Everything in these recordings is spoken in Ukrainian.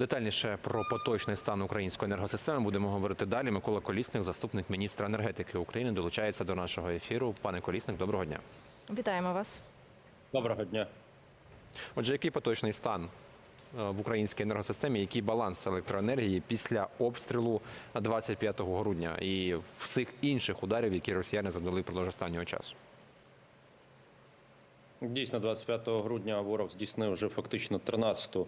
Детальніше про поточний стан української енергосистеми будемо говорити далі. Микола Колісник, заступник міністра енергетики України, долучається до нашого ефіру. Пане Колісник, доброго дня. Вітаємо вас. Доброго дня. Отже, який поточний стан е, в українській енергосистемі, який баланс електроенергії після обстрілу 25 грудня і всіх інших ударів, які росіяни завдали впродовж останнього часу? Дійсно, 25 грудня ворог здійснив вже фактично 13-ту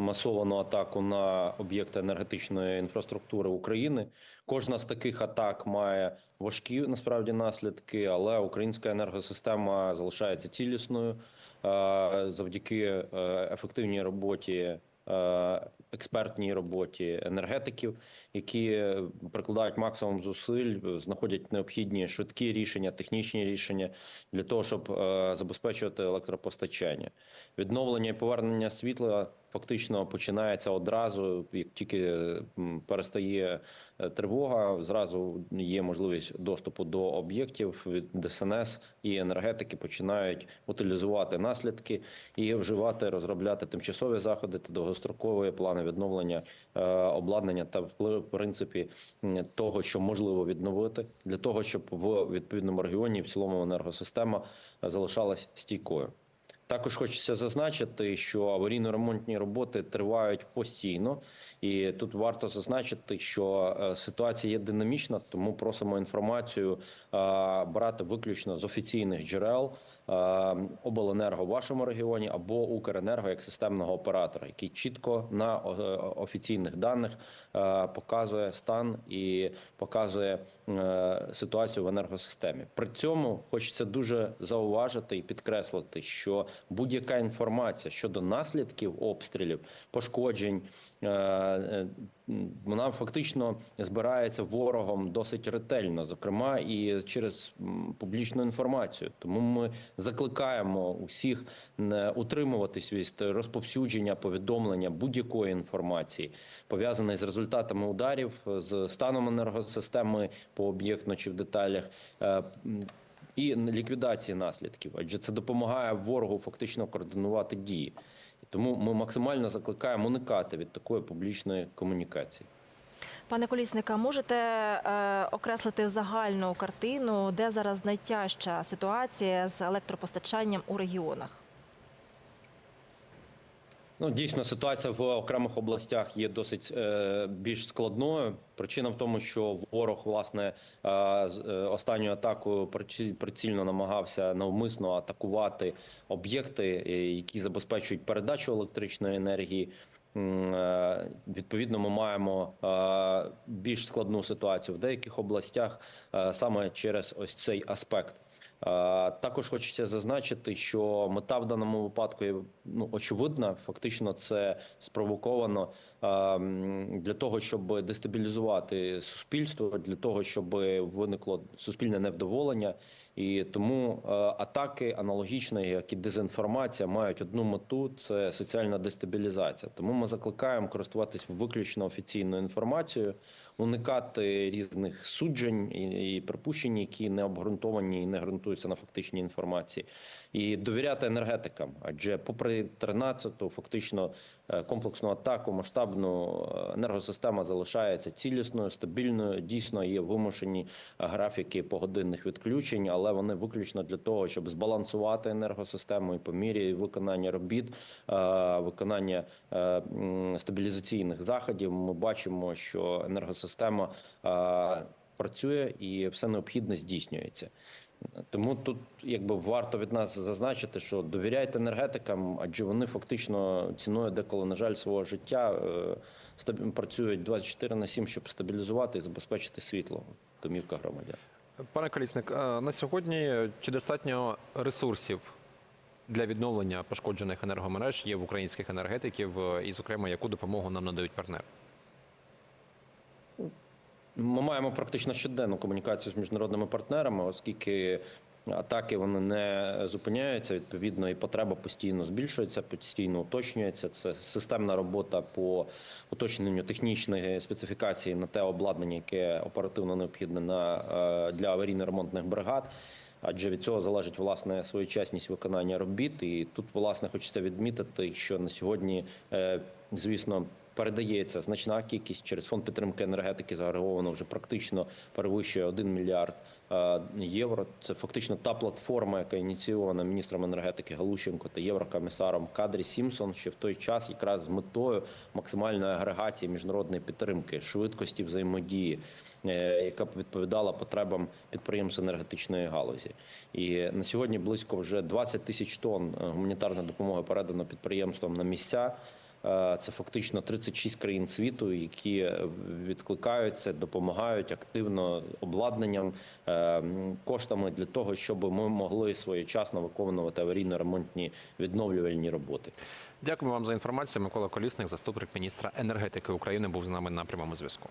масовану атаку на об'єкти енергетичної інфраструктури України. Кожна з таких атак має важкі насправді наслідки, але українська енергосистема залишається цілісною завдяки е, ефективній роботі. Е, Експертній роботі енергетиків, які прикладають максимум зусиль, знаходять необхідні швидкі рішення, технічні рішення для того, щоб е, забезпечувати електропостачання. Відновлення і повернення світла фактично починається одразу, як тільки перестає е, тривога, зразу є можливість доступу до об'єктів від ДСНС і енергетики починають утилізувати наслідки і вживати, розробляти тимчасові заходи та довгострокові плани відновлення е, обладнання та в принципі того, що можливо відновити, для того, щоб в відповідному регіоні в цілому енергосистема е, залишалась стійкою. Також хочеться зазначити, що аварійно-ремонтні роботи тривають постійно, і тут варто зазначити, що е, ситуація є динамічна, тому просимо інформацію е, брати виключно з офіційних джерел е, обленерго в вашому регіоні або Укренерго як системного оператора, який чітко на офіційних даних показує стан і показує ситуацію в енергосистемі. При цьому хочеться дуже зауважити і підкреслити, що будь-яка інформація щодо наслідків обстрілів, пошкоджень, е, е, вона фактично збирається ворогом досить ретельно, зокрема і через публічну інформацію. Тому ми закликаємо усіх не утримуватись від розповсюдження повідомлення будь-якої інформації, пов'язаної з результатами ударів, з станом енергосистеми по об'єктно чи в деталях. І ліквідації наслідків, адже це допомагає ворогу фактично координувати дії. Тому ми максимально закликаємо уникати від такої публічної комунікації. Пане Колісника, можете е, окреслити загальну картину, де зараз найтяжча ситуація з електропостачанням у регіонах? Ну, дійсно, ситуація в окремих областях є досить е, більш складною. Причина в тому, що ворог власне е, з е, останньою атакою приці- прицільно намагався навмисно атакувати об'єкти, е, які забезпечують передачу електричної енергії. Е, Відповідно, ми маємо е, більш складну ситуацію в деяких областях саме через ось цей аспект. Е, Також хочеться зазначити, що мета в даному випадку є ну, очевидна. Фактично, це спровоковано для того, щоб дестабілізувати суспільство, для того, щоб виникло суспільне невдоволення. І тому е, атаки аналогічно, як і дезінформація, мають одну мету це соціальна дестабілізація. Тому ми закликаємо користуватись виключно офіційною інформацією, уникати різних суджень і, припущень, які не обґрунтовані і не ґрунтуються на фактичній інформації, і довіряти енергетикам. Адже, попри 13-ту фактично комплексну атаку, масштабну е, енергосистема залишається цілісною, стабільною. Дійсно, є вимушені е, графіки погодинних відключень, але вони виключно для того, щоб збалансувати енергосистему і по мірі виконання робіт, е, виконання е, стабілізаційних заходів. Ми бачимо, що енергосистема е, працює і все необхідне здійснюється. Тому тут якби варто від нас зазначити, що довіряйте енергетикам, адже вони фактично ціною деколи, на жаль, свого життя е, працюють 24 на 7, щоб стабілізувати і забезпечити світло в домівках громадян. Пане Колісник, е, на сьогодні чи достатньо ресурсів для відновлення пошкоджених енергомереж є в українських енергетиків, е, і, зокрема, яку допомогу нам надають партнери? Ми маємо практично щоденну комунікацію з міжнародними партнерами, оскільки атаки вони не зупиняються. Відповідно, і потреба постійно збільшується, постійно уточнюється. Це системна робота по уточненню технічної специфікації на те обладнання, яке оперативно необхідне на е, для аварійно-ремонтних бригад. Адже від цього залежить власне своєчасність виконання робіт. І тут, власне, хочеться відмітити, що на сьогодні, е, звісно, передається значна кількість через фонд підтримки енергетики. Загальновано вже практично перевищує 1 мільярд е, євро. Це фактично та платформа, яка ініційована міністром енергетики Галущенко та єврокомісаром Кадрі Сімсон, ще в той час якраз з метою максимальної агрегації міжнародної підтримки, швидкості взаємодії, е, яка відповідала потребам підприємств енергетичної галузі. І на сьогодні близько вже 20 тисяч тонн гуманітарної допомоги передано підприємствам на місця. Е, Це фактично 36 країн світу, які е, відкликаються, допомагають активно обладнанням, е, коштами для того, щоб ми могли своєчасно виконувати аварійно-ремонтні відновлювальні роботи. Дякуємо вам за інформацію. Микола Колісник, заступник міністра енергетики України, був з нами на прямому зв'язку.